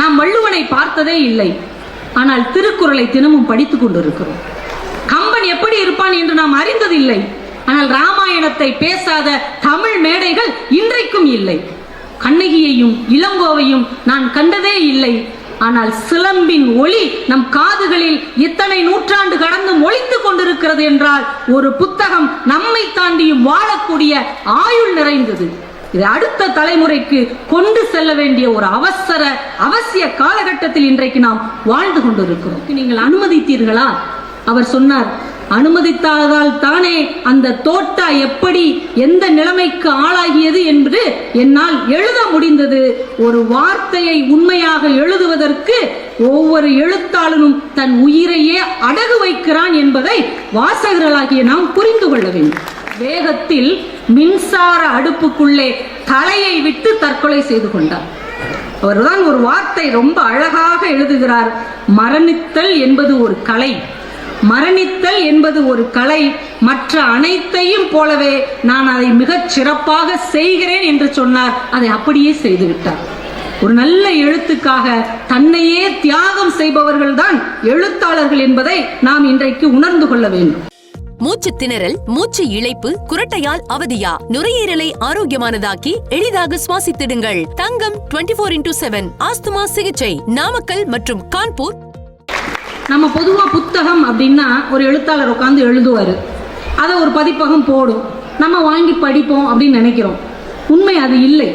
நாம் வள்ளுவனை பார்த்ததே இல்லை. ஆனால் திருக்குறளை தினமும் படித்துக் கொண்டிருக்கிறோம். கம்பன் எப்படி இருப்பான் என்று நாம் அறிந்ததில்லை. ஆனால் ராமாயணத்தை பேசாத தமிழ் மேடைகள் இன்றைக்கும் இல்லை. கண்ணகியையும் இளங்கோவையும் நான் கண்டதே இல்லை. ஆனால் சிலம்பின் ஒளி நம் காதுகளில் இத்தனை நூற்றாண்டு கடந்து ஒழித்துக் கொண்டிருக்கிறது என்றால் ஒரு புத்தகம் நம்மை தாண்டியும் வாழக்கூடிய ஆயுள் நிறைந்தது. இது அடுத்த தலைமுறைக்கு கொண்டு செல்ல வேண்டிய ஒரு அவசர அவசிய காலகட்டத்தில் இன்றைக்கு நாம் வாழ்ந்து கொண்டிருக்கிறோம். நீங்கள் அனுமதித்தீர்களா? அவர் சொன்னார் அனுமதித்தால் தானே அந்த தோட்டா எப்படி எந்த நிலைமைக்கு ஆளாகியது என்று என்னால் எழுத முடிந்தது. ஒரு வார்த்தையை உண்மையாக எழுதுவதற்கு ஒவ்வொரு எழுத்தாளனும் தன் உயிரையே அடகு வைக்கிறான் என்பதை வாசகர்களாகிய நாம் புரிந்து கொள்ள வேண்டும். வேகத்தில் மின்சார அடுப்புக்குள்ளே தலையை விட்டு தற்கொலை செய்து கொண்டார். அவர்தான் ஒரு வார்த்தை ரொம்ப அழகாக எழுதுகிறார். மரணித்தல் என்பது ஒரு கலை. மரணித்தல் என்பது ஒரு கலை. மற்ற அனைத்தையும் போலவே நான் அதை மிகச் சிறப்பாக செய்கிறேன் என்று சொன்னார். அதை அப்படியே செய்துவிட்டார் ஒரு நல்ல எழுத்துக்காக தன்னையே தியாகம் செய்பவர்கள்தான் எழுத்தாளர்கள் என்பதை நாம் இன்றைக்கு உணர்ந்து கொள்ள வேண்டும். மூச்சு திணறல் மூச்சு இழைப்பு குரட்டையால் அவதியா? நுரையீரலை ஆரோக்கியமானதாக்கி எளிதாக சுவாசித்திடுங்கள். Thangam 24 four into seven asthma சிகிச்சை. நாமக்கல் மற்றும் கான்பூர். நம்ம பொதுவா புத்தகம் அப்படின்னா ஒரு எழுத்தாளர் உட்காந்து எழுதுவாரு. அதை ஒரு பதிப்பகம் போடும். நம்ம வாங்கி படிப்போம் அப்படின்னு நினைக்கிறோம். உண்மை அது இல்லை.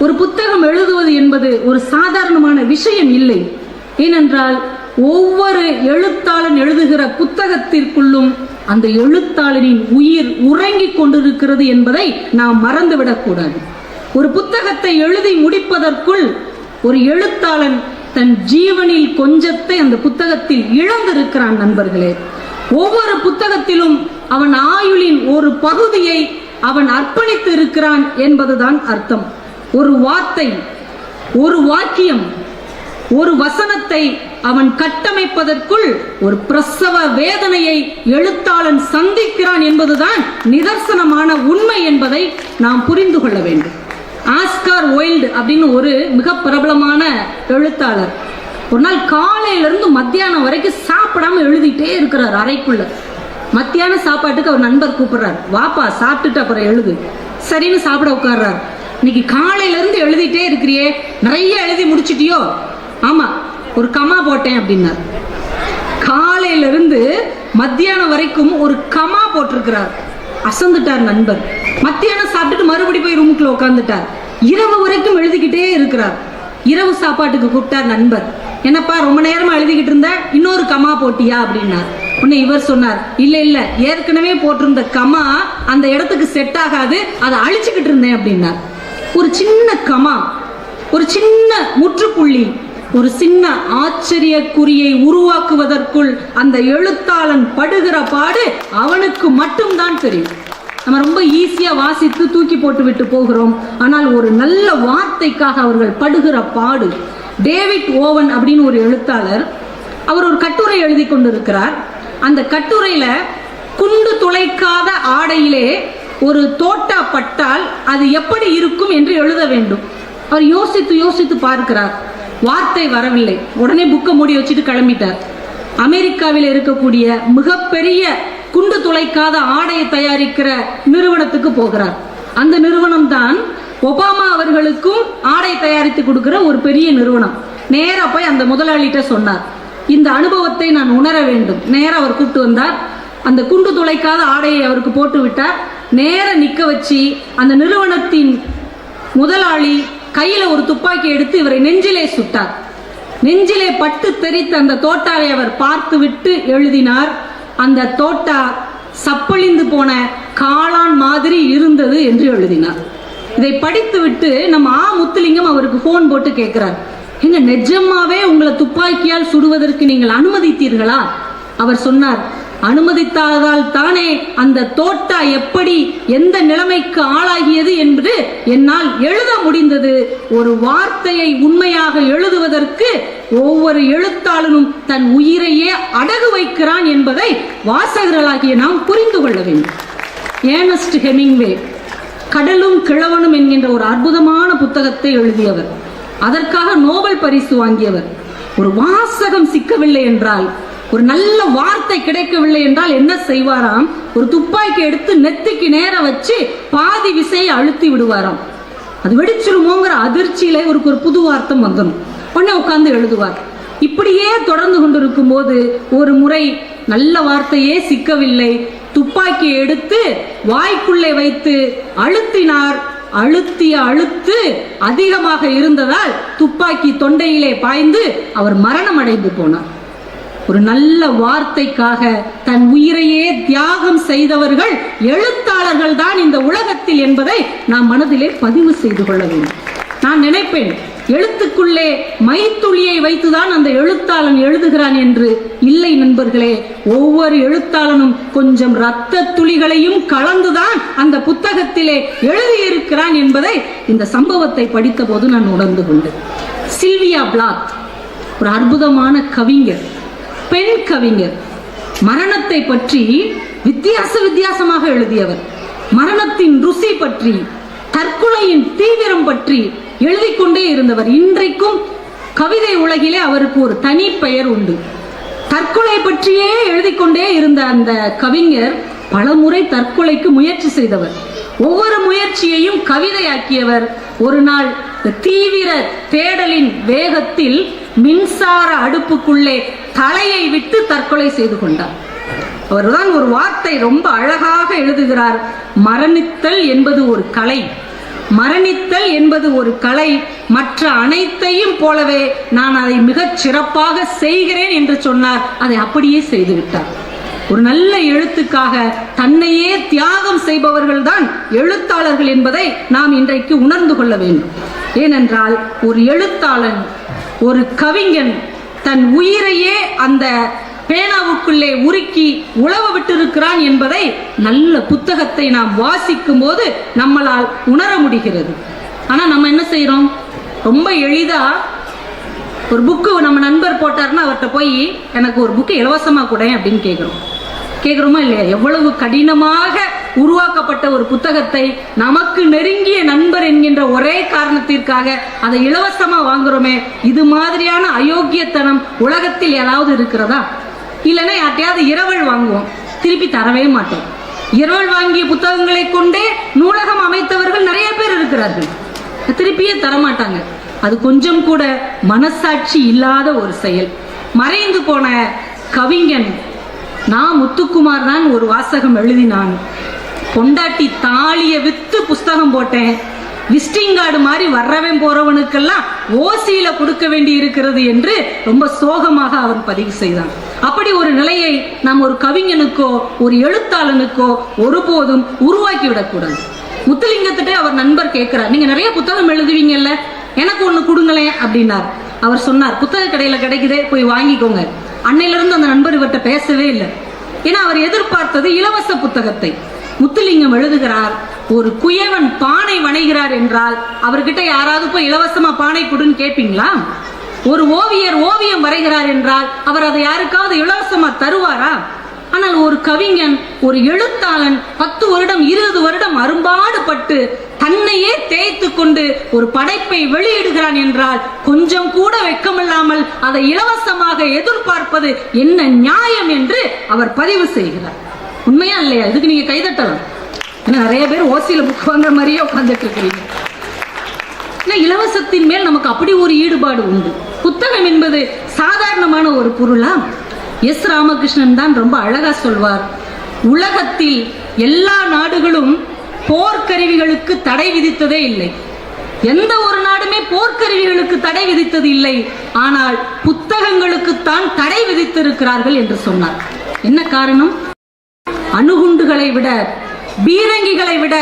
ஒரு புத்தகம் எழுதுவது என்பது ஒரு சாதாரணமான விஷயம் இல்லை. ஏனென்றால் ஒவ்வொரு எழுத்தாளன் எழுதுகிற புத்தகத்திற்குள்ளும் அந்த எழுத்தாளனின் உயிர் உறங்கிக் கொண்டிருக்கிறது என்பதை நாம் மறந்துவிடக்கூடாது ஒரு புத்தகத்தை எழுதி முடிப்பதற்குள் ஒரு எழுத்தாளன் தன் ஜீவனில் கொஞ்சத்தை அந்த புத்தகத்தில் இழந்திருக்கிறான் நண்பர்களே. ஒவ்வொரு புத்தகத்திலும் அவன் ஆயுளின் ஒரு பகுதியை அவன் அர்ப்பணித்து இருக்கிறான் என்பதுதான் அர்த்தம். ஒரு வார்த்தை ஒரு வாக்கியம் ஒரு வசனத்தை அவன் கட்டமைப்பதற்குள் ஒரு பிரசவ வேதனையை எழுத்தாளன் சந்திக்கிறான் என்பதுதான் நிதர்சனமான உண்மை என்பதை நாம் புரிந்து கொள்ள வேண்டும். ஆஸ்கார் ஒயில்டு அப்படின்னு ஒரு மிக பிரபலமான எழுத்தாளர். ஒரு நாள் காலையிலிருந்து மத்தியானம் வரைக்கும் சாப்பிடாம எழுதிட்டே இருக்கிறார் அறைக்குள்ள. மத்தியான சாப்பாட்டுக்கு அவர் நண்பர் கூப்பிடுறார். வாப்பா சாப்பிட்டுட்டு அப்புறம் எழுது. சரின்னு சாப்பிட உட்கார்றார். இன்னைக்கு காலையில இருந்து எழுதிட்டே இருக்கிறியே. நிறைய எழுதி முடிச்சிட்டியோ? ஆமாம் ஒரு கமா போட்டேன் அப்படின்னார். காலையில இருந்து மத்தியானம் வரைக்கும் ஒரு கமா போட்டிருக்கிறார். அசந்துட்டார் நண்பர். மத்தியானம் சாப்பிட்டுட்டு மறுபடி போய் ரூமுக்குள்ள உட்காந்துட்டார் இரவு வரைக்கும் எழுதிக்கிட்டே இருக்கிறார். இரவு சாப்பாட்டுக்கு கூப்பிட்டார் நண்பர். என்னப்பா ரொம்ப நேரமா எழுதிக்கிட்டு இருந்த? இன்னொரு கமா போட்டியா அப்படின்னார். உன்னை இவர் சொன்னார். இல்ல இல்ல ஏற்கனவே போட்டிருந்த கமா அந்த இடத்துக்கு செட் ஆகாது அதை அழிச்சுக்கிட்டு இருந்தேன் அப்படின்னார். ஒரு சின்ன கமா ஒரு சின்ன முற்றுப்புள்ளி ஒரு சின்ன ஆச்சரிய குறியை உருவாக்குவதற்குள் அந்த எழுத்தாளன் படுகிற பாடு அவனுக்கு மட்டும்தான் தெரியும். நம்ம ரொம்ப ஈஸியா வாசித்து தூக்கி போட்டு விட்டு போகிறோம். ஆனால் ஒரு நல்ல வார்த்தைக்காக அவர்கள் படுகிற பாடு. டேவிட் ஓவன் அப்படின்னு ஒரு எழுத்தாளர் அவர் ஒரு கட்டுரை எழுதி கொண்டிருக்கிறார். அந்த கட்டுரையில குண்டு துளைக்காத ஆடையிலே ஒரு தோட்டா பட்டால் அது எப்படி இருக்கும் என்று எழுத வேண்டும். அவர் யோசித்து யோசித்து பார்க்கிறார். வார்த்தை வரவில்லை. உடனே புக்கை மூடி வச்சுட்டு கிளம்பிட்டார். அமெரிக்காவில் இருக்கக்கூடிய மிகப்பெரிய குண்டு துளைக்காத ஆடையை தயாரிக்கிற நிறுவனத்துக்கு போகிறார். அந்த நிறுவனம் தான் ஒபாமா அவர்களுக்கும் ஆடை தயாரித்து கொடுக்கிற ஒரு பெரிய நிறுவனம். நேராக போய் அந்த முதலாளிகிட்ட சொன்னார். இந்த அனுபவத்தை நான் உணர வேண்டும். நேராக அவர் கூப்பிட்டு வந்தார். அந்த குண்டு துளைக்காத ஆடையை அவருக்கு போட்டு விட்டார் நேர நிற்க வச்சு அந்த நிறுவனத்தின் முதலாளி கையில ஒரு துப்பாக்கி எடுத்து இவரை நெஞ்சிலே சுட்டார். நெஞ்சிலே பட்டு தெரித்த அந்த தோட்டாவை அவர் பார்த்துவிட்டு எழுதினார் அந்த தோட்டா சப்பழிந்து போன காளான் மாதிரி இருந்தது என்று எழுதினார். இதை படித்துவிட்டு நம்ம ஆ முத்துலிங்கம் அவருக்கு ஃபோன் போட்டு கேட்கிறார் எங்க நிஜமாவே உங்களை துப்பாக்கியால் சுடுவதற்கு நீங்கள் அனுமதித்தீர்களா? அவர் சொன்னார் அனுமதித்தாதால் தானே அந்த தோட்டா எப்படி எந்த நிலைமைக்கு ஆளாகியது என்று என்னால் எழுத முடிந்தது. ஒரு வார்த்தையை உண்மையாக எழுதுவதற்கு ஒவ்வொரு எழுத்தாளனும் தன் உயிரையே அடகு வைக்கிறான் என்பதை வாசகர்களாகிய நாம் புரிந்து கொள்ள வேண்டும். ஏனஸ்ட் ஹெமிங்வே கடலும் கிழவனும் என்கின்ற ஒரு அற்புதமான புத்தகத்தை எழுதியவர். அதற்காக நோபல் பரிசு வாங்கியவர். ஒரு வாசகம் சிக்கவில்லை என்றால் ஒரு நல்ல வார்த்தை கிடைக்கவில்லை என்றால் என்ன செய்வாராம்? ஒரு துப்பாக்கி எடுத்து நெத்திக்கு நேர வச்சு பாதி விசையை அழுத்தி விடுவாராம். அது வெடிச்சிருமோங்கிற அதிர்ச்சியில இவருக்கு ஒரு புது வார்த்தை வந்துடும் உடனே உட்கார்ந்து எழுதுவார். இப்படியே தொடர்ந்து கொண்டிருக்கும் போது ஒரு முறை நல்ல வார்த்தையே சிக்கவில்லை. துப்பாக்கி எடுத்து வாய்க்குள்ளே வைத்து அழுத்தினார். அழுத்திய அழுத்து அதிகமாக இருந்ததால் துப்பாக்கி தொண்டையிலே பாய்ந்து அவர் மரணம் அடைந்து போனார். ஒரு நல்ல வார்த்தைக்காக தன் உயிரையே தியாகம் செய்தவர்கள் எழுத்தாளர்கள் தான் இந்த உலகத்தில் என்பதை நாம் மனதிலே பதிவு செய்து கொள்ள வேண்டும். நான் நினைப்பேன் எழுத்துக்குள்ளே மைத்துளியை வைத்துதான் அந்த எழுத்தாளன் எழுதுகிறான் என்று இல்லை நண்பர்களே ஒவ்வொரு எழுத்தாளனும் கொஞ்சம் இரத்த துளிகளையும் கலந்துதான் அந்த புத்தகத்திலே எழுதியிருக்கிறான் என்பதை இந்த சம்பவத்தை படித்தபோது நான் உணர்ந்து கொண்டேன். சில்வியா பிளாத் ஒரு அற்புதமான கவிஞர். பெண் கவிஞர். மரணத்தை பற்றி வித்தியாச வித்தியாசமாக எழுதியவர். மரணத்தின் ருசி பற்றி தற்கொலையின் தீவிரம் பற்றி எழுதி கொண்டே இருந்தவர். இன்றைக்கும் கவிதை உலகிலே அவருக்கு ஒரு தனி பெயர் உண்டு. தற்கொலை பற்றியே எழுதி கொண்டே இருந்த அந்த கவிஞர் பலமுறை தற்கொலைக்கு முயற்சி செய்தவர். ஒவ்வொரு முயற்சியையும் கவிதையாக்கியவர். ஒரு நாள் தீவிர தேடலின் வேகத்தில் மின்சார அடுப்புக்குள்ளே தலையை விட்டு தற்கொலை செய்து கொண்டார். அவர்தான் ஒரு வார்த்தை ரொம்ப அழகாக எழுதுகிறார். மரணித்தல் என்பது ஒரு கலை. மரணித்தல் என்பது ஒரு கலை. மற்ற அனைத்தையும் போலவே நான் அதை மிகச் சிறப்பாக செய்கிறேன் என்று சொன்னார். அதை அப்படியே செய்துவிட்டார். ஒரு நல்ல எழுத்துக்காக தன்னையே தியாகம் செய்பவர்கள்தான் எழுத்தாளர்கள் என்பதை நாம் இன்றைக்கு உணர்ந்து கொள்ள வேண்டும். ஏனென்றால் ஒரு எழுத்தாளன் ஒரு கவிஞன் தன் உயிரையே அந்த பேனாவுக்குள்ளே உருக்கி உழவ விட்டிருக்கிறான் என்பதை நல்ல புத்தகத்தை நாம் வாசிக்கும் போது நம்மளால் உணர முடிகிறது. ஆனால் நம்ம என்ன செய்கிறோம் ரொம்ப எளிதா ஒரு புக்கு நம்ம நண்பர் போட்டாருன்னா அவர்கிட்ட போய் எனக்கு ஒரு புக்கு இலவசமாக கூட அப்படின்னு கேட்குறோம் கேட்குறோமா இல்லையா? எவ்வளவு கடினமாக உருவாக்கப்பட்ட ஒரு புத்தகத்தை நமக்கு நெருங்கிய நண்பர் என்கின்ற ஒரே காரணத்திற்காக அதை இலவசமா வாங்குறோமே இது மாதிரியான அயோக்கியத்தனம் உலகத்தில் ஏதாவது இருக்கிறதா? இல்லைன்னா யார்ட்டையாவது இரவல் வாங்குவோம் திருப்பி தரவே மாட்டோம். இரவல் வாங்கிய புத்தகங்களை கொண்டே நூலகம் அமைத்தவர்கள் நிறைய பேர் இருக்கிறார்கள். திருப்பியே தரமாட்டாங்க. அது கொஞ்சம் கூட மனசாட்சி இல்லாத ஒரு செயல். மறைந்து போன கவிஞன் நான் முத்துக்குமார் தான் ஒரு வாசகம் எழுதினான். பொண்டாட்டி தாலிய வித்து புஸ்தகம் போட்டேன். விஸ்டிங் கார்டு மாதிரி வர்றவன் போறவனுக்கெல்லாம் ஓசியில கொடுக்க வேண்டி இருக்கிறது என்று ரொம்ப சோகமாக அவன் பதிவு செய்தான். அப்படி ஒரு நிலையை நாம் ஒரு கவிஞனுக்கோ ஒரு எழுத்தாளனுக்கோ ஒருபோதும் உருவாக்கி விடக்கூடாது முத்துலிங்கத்திட்ட அவர் நண்பர் கேட்கிறார் நீங்க நிறைய புத்தகம் எழுதுவீங்கல்ல? எனக்கு ஒண்ணு கொடுங்களேன் அப்படின்னார். அவர் சொன்னார் புத்தக கடையில கிடைக்குதே போய் வாங்கிக்கோங்க. அன்னையிலிருந்து அந்த நண்பர் இவர்கிட்ட பேசவே இல்லை. ஏன்னா அவர் எதிர்பார்த்தது இலவச புத்தகத்தை. முத்துலிங்கம் எழுதுகிறார் ஒரு குயவன் பானை வணைகிறார் என்றால் அவர்கிட்ட யாராவது போய் இலவசமா பானை கொடுன்னு கேட்பீங்களா? ஒரு ஓவியர் ஓவியம் வரைகிறார் என்றால் அவர் அதை யாருக்காவது இலவசமா தருவாரா? ஆனால் ஒரு கவிஞன் ஒரு எழுத்தாளன் பத்து வருடம் இருபது வருடம் அரும்பாடுபட்டு தன்னையே தேய்த்து கொண்டு ஒரு படைப்பை வெளியிடுகிறான் என்றால் கொஞ்சம் கூட வெட்கமில்லாமல் அதை இலவசமாக எதிர்பார்ப்பது என்ன நியாயம் என்று அவர் பதிவு செய்கிறார். உண்மையா இல்லையா? இதுக்கு நீங்க கைதட்டலாம் ஏன்னா நிறைய பேர் ஓசியில புக் வாங்குற மாதிரியே உட்காந்துட்டு இருக்கிறீங்க. ஏன்னா இலவசத்தின் மேல் நமக்கு அப்படி ஒரு ஈடுபாடு உண்டு. புத்தகம் என்பது சாதாரணமான ஒரு பொருளா? எஸ் ராமகிருஷ்ணன் தான் ரொம்ப அழகா சொல்வார். உலகத்தில் எல்லா நாடுகளும் போர்க்கருவிகளுக்கு தடை விதித்ததே இல்லை. எந்த ஒரு நாடுமே போர்க்கருவிகளுக்கு தடை விதித்தது இல்லை. ஆனால் புத்தகங்களுக்குத்தான் தடை விதித்திருக்கிறார்கள் என்று சொன்னார். என்ன காரணம்? அணுகுண்டுகளை விட பீரங்கிகளை விட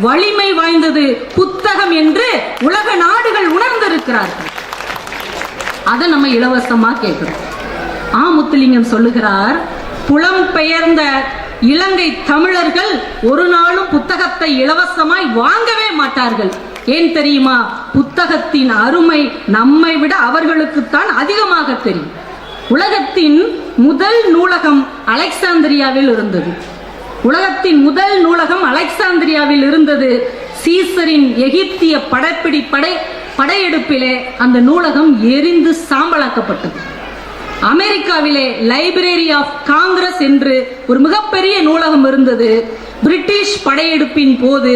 வலிமை வாய்ந்தது புத்தகம் என்று உலக நாடுகள் உணர்ந்திருக்கிறார்கள். அதை நம்ம இலவசமா கேட்கிறோம். ஆ முத்துலிங்கம் சொல்லுகிறார் புலம் பெயர்ந்த இலங்கை தமிழர்கள் ஒரு நாளும் புத்தகத்தை இலவசமாய் வாங்கவே மாட்டார்கள். ஏன் தெரியுமா? புத்தகத்தின் அருமை நம்மை விட அவர்களுக்குத்தான் அதிகமாக தெரியும். உலகத்தின் முதல் நூலகம் அலெக்சாந்திரியாவில் இருந்தது. உலகத்தின் முதல் நூலகம் அலெக்சாந்திரியாவில் இருந்தது. சீசரின் எகிப்திய படப்பிடி படை படையெடுப்பிலே அந்த நூலகம் எரிந்து சாம்பலாக்கப்பட்டது. அமெரிக்காவிலே லைப்ரரி ஆஃப் காங்கிரஸ் என்று ஒரு மிகப்பெரிய நூலகம் இருந்தது. பிரிட்டிஷ் படையெடுப்பின் போது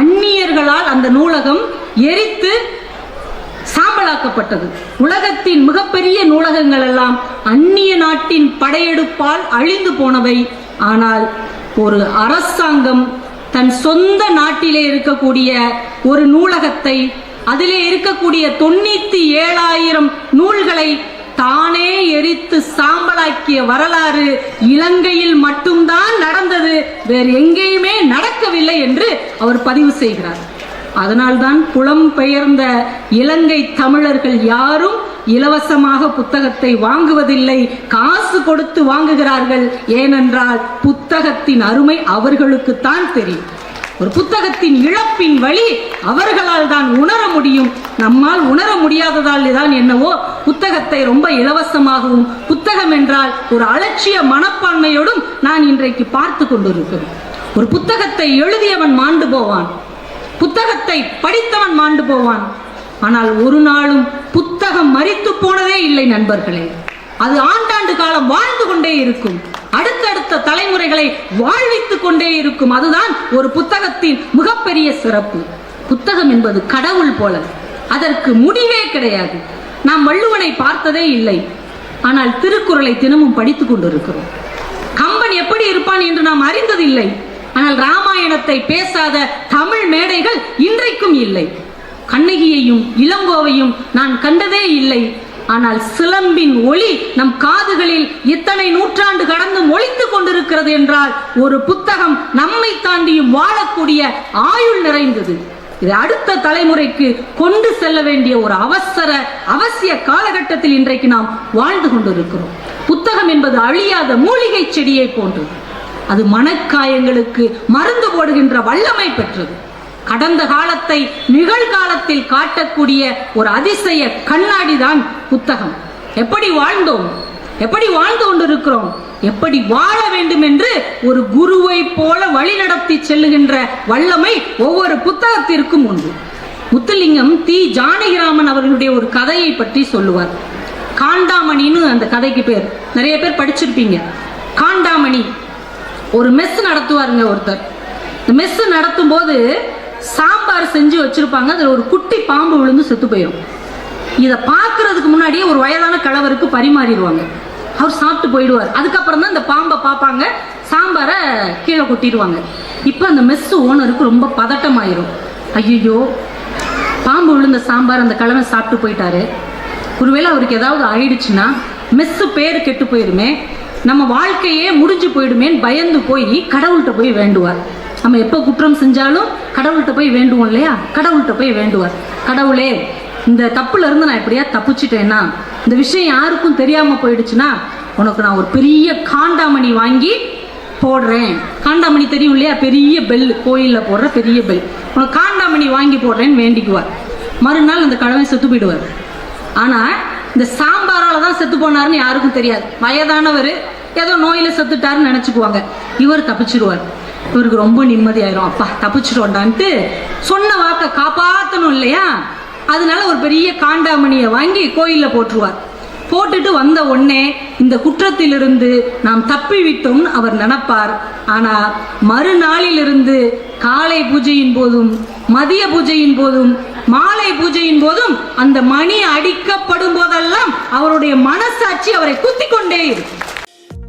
அந்நியர்களால் அந்த நூலகம் எரித்து சாம்பலாக்கப்பட்டது. உலகத்தின் மிகப்பெரிய நூலகங்கள் எல்லாம் அந்நிய நாட்டின் படையெடுப்பால் அழிந்து போனவை. ஆனால் ஒரு அரசாங்கம் தன் சொந்த நாட்டிலே இருக்கக்கூடிய ஒரு நூலகத்தை அதிலே இருக்கக்கூடிய தொண்ணூத்தி ஏழாயிரம் நூல்களை தானே எரித்து சாம்பலாக்கிய வரலாறு இலங்கையில் மட்டும்தான் நடந்தது. வேறு எங்கேயுமே நடக்கவில்லை என்று அவர் பதிவு செய்கிறார். அதனால்தான் புலம்பெயர்ந்த இலங்கை தமிழர்கள் யாரும் இலவசமாக புத்தகத்தை வாங்குவதில்லை. காசு கொடுத்து வாங்குகிறார்கள். ஏனென்றால் புத்தகத்தின் அருமை அவர்களுக்குத்தான் தெரியும். ஒரு புத்தகத்தின் இழப்பின் வழி அவர்களால் தான் உணர முடியும். நம்மால் உணர முடியாததால் தான் என்னவோ புத்தகத்தை ரொம்ப இலவசமாகவும் புத்தகம் என்றால் ஒரு அலட்சிய மனப்பான்மையோடும் நான் இன்றைக்கு பார்த்து கொண்டிருக்கிறேன். ஒரு புத்தகத்தை எழுதியவன் மாண்டு போவான். புத்தகத்தை படித்தவன் மாண்டு போவான். ஆனால் ஒரு நாளும் புத்தகம் மறித்து போனதே இல்லை நண்பர்களே. அது ஆண்டாண்டு காலம் வாழ்ந்து கொண்டே இருக்கும். அடுத்தடுத்த தலைமுறைகளை வாழ்வித்துக் கொண்டே இருக்கும். அதுதான் ஒரு புத்தகத்தின் மிகப்பெரிய சிறப்பு. புத்தகம் என்பது கடவுள் போல. அதற்கு முடிவே கிடையாது. நாம் வள்ளுவனை பார்த்ததே இல்லை. ஆனால் திருக்குறளை தினமும் படித்துக் கொண்டிருக்கிறோம். கம்பன் எப்படி இருப்பான் என்று நாம் அறிந்ததில்லை. ஆனால் ராமாயணத்தை பேசாத தமிழ் மேடைகள் இன்றைக்கும் இல்லை. கண்ணகியையும் இளங்கோவையும் நான் கண்டதே இல்லை. ஆனால் சிலம்பின் ஒளி நம் காதுகளில் இத்தனை நூற்றாண்டு கடந்தும் ஒழித்து கொண்டிருக்கிறது என்றால் ஒரு புத்தகம் நம்மை தாண்டியும் வாழக்கூடிய ஆயுள் நிறைந்தது. இது அடுத்த தலைமுறைக்கு கொண்டு செல்ல வேண்டிய ஒரு அவசர அவசிய காலகட்டத்தில் இன்றைக்கு நாம் வாழ்ந்து கொண்டிருக்கிறோம். புத்தகம் என்பது அழியாத மூலிகை செடியை போன்றது. அது மனக்காயங்களுக்கு மருந்து போடுகின்ற வல்லமை பெற்றது. கடந்த காலத்தை நிகழ்காலத்தில் காட்டக்கூடிய ஒரு அதிசய கண்ணாடி தான் புத்தகம். எப்படி வாழ்ந்தோம்? எப்படி வாழ்ந்து கொண்டிருக்கிறோம்? எப்படி வாழ வேண்டும் என்று ஒரு குருவை போல வழிநடத்தி செல்லுகின்ற வல்லமை ஒவ்வொரு புத்தகத்திற்கும் உண்டு. முத்துலிங்கம் தி. ஜானகிராமன் அவர்களுடைய ஒரு கதையை பற்றி சொல்லுவார். காண்டாமணின்னு அந்த கதைக்கு பேர். நிறைய பேர் படிச்சிருப்பீங்க. காண்டாமணி ஒரு மெஸ் நடத்துவாருங்க ஒருத்தர். இந்த மெஸ் நடத்தும் போது சாம்பார் செஞ்சு வச்சிருப்பாங்க. அதில் ஒரு குட்டி பாம்பு விழுந்து செத்து போயிடும் இதை பார்க்கறதுக்கு முன்னாடியே ஒரு வயதான கலவருக்கு பரிமாறிடுவாங்க. அவர் சாப்பிட்டு போயிடுவார். அதுக்கப்புறம் தான் இந்த பாம்பை பார்ப்பாங்க. சாம்பாரை கீழே கொட்டிடுவாங்க. இப்போ அந்த மெஸ் ஓனருக்கு ரொம்ப பதட்டமாயிரும். ஐயோ பாம்பு விழுந்த சாம்பார் அந்த கிழமை சாப்பிட்டு போயிட்டாரு. ஒருவேளை அவருக்கு ஏதாவது ஆயிடுச்சுன்னா மெஸ்ஸு பேர் கெட்டு போயிருமே. நம்ம வாழ்க்கையே முடிஞ்சு போயிடுமேன்னு பயந்து போய் கடவுள்கிட்ட போய் வேண்டுவார். நம்ம எப்போ குற்றம் செஞ்சாலும் கடவுள்கிட்ட போய் வேண்டுவோம் இல்லையா? கடவுள்கிட்ட போய் வேண்டுவார். கடவுளே இந்த தப்புல இருந்து நான் எப்படியா தப்பிச்சிட்டேன்னா இந்த விஷயம் யாருக்கும் தெரியாம போயிடுச்சுன்னா உனக்கு நான் ஒரு பெரிய காண்டாமணி வாங்கி போடுறேன். காண்டாமணி தெரியும் இல்லையா? பெரிய பெல் கோயிலில் போடுற பெரிய பெல் உனக்கு காண்டாமணி வாங்கி போடுறேன்னு வேண்டிக்குவார். மறுநாள் அந்த கடவுள் செத்து போயிடுவார். ஆனால் இந்த சாம்பாரால தான் செத்து போனாருன்னு யாருக்கும் தெரியாது. வயதானவர் ஏதோ நோயில செத்துட்டாருன்னு நினைச்சுக்குவாங்க. இவர் தப்பிச்சிருவார். இவருக்கு ரொம்ப நிம்மதியாயிரும். அப்பா தப்பிச்சிட்டோண்டான்ட்டு சொன்ன வாக்க காப்பாத்தணும் இல்லையா? அதனால ஒரு பெரிய காண்டாமணியை வாங்கி கோயிலில் போட்டுருவார். போட்டுட்டு வந்த உடனே இந்த குற்றத்திலிருந்து நாம் தப்பி விட்டோம்னு அவர் நினைப்பார். ஆனால் மறுநாளிலிருந்து காலை பூஜையின் போதும் மதிய பூஜையின் போதும் மாலை பூஜையின் போதும் அந்த மணி அடிக்கப்படும் போதெல்லாம் அவருடைய மனசாட்சி அவரை குத்திக் கொண்டே இருக்கும்.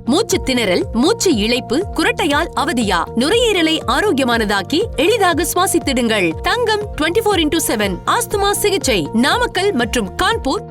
மூச்சு திணறல் மூச்சு இழைப்பு குரட்டையால் அவதியா? நுரையீரலை ஆரோக்கியமானதாக்கி எளிதாக சுவாசித்திடுங்கள். தங்கம் 24 இன்டூ செவன் ஆஸ்துமா சிகிச்சை. நாமக்கல் மற்றும் கான்பூர்